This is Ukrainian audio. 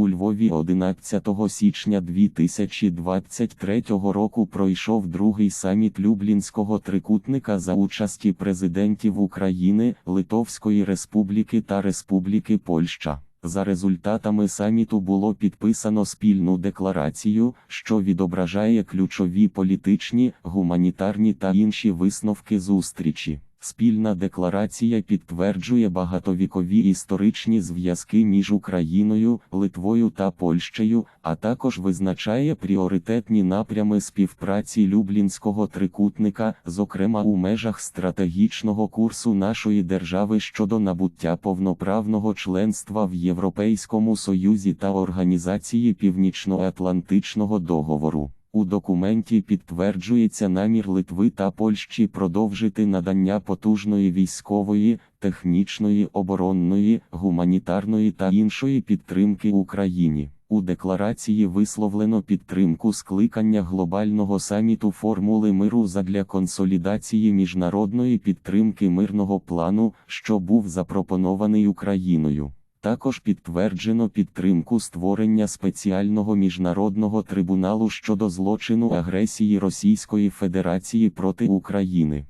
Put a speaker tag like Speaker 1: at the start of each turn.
Speaker 1: У Львові 11 січня 2023 року пройшов другий саміт Люблінського трикутника за участі президентів України, Литовської Республіки та Республіки Польща. За результатами саміту було підписано спільну декларацію, що відображає ключові політичні, гуманітарні та інші висновки зустрічі. Спільна декларація підтверджує багатовікові історичні зв'язки між Україною, Литвою та Польщею, а також визначає пріоритетні напрями співпраці Люблінського трикутника, зокрема у межах стратегічного курсу нашої держави щодо набуття повноправного членства в Європейському Союзі та Організації Північноатлантичного договору. У документі підтверджується намір Литви та Польщі продовжити надання потужної військової, технічної, оборонної, гуманітарної та іншої підтримки Україні. У декларації висловлено підтримку скликання глобального саміту формули миру задля консолідації міжнародної підтримки мирного плану, що був запропонований Україною. Також підтверджено підтримку створення спеціального міжнародного трибуналу щодо злочину агресії Російської Федерації проти України.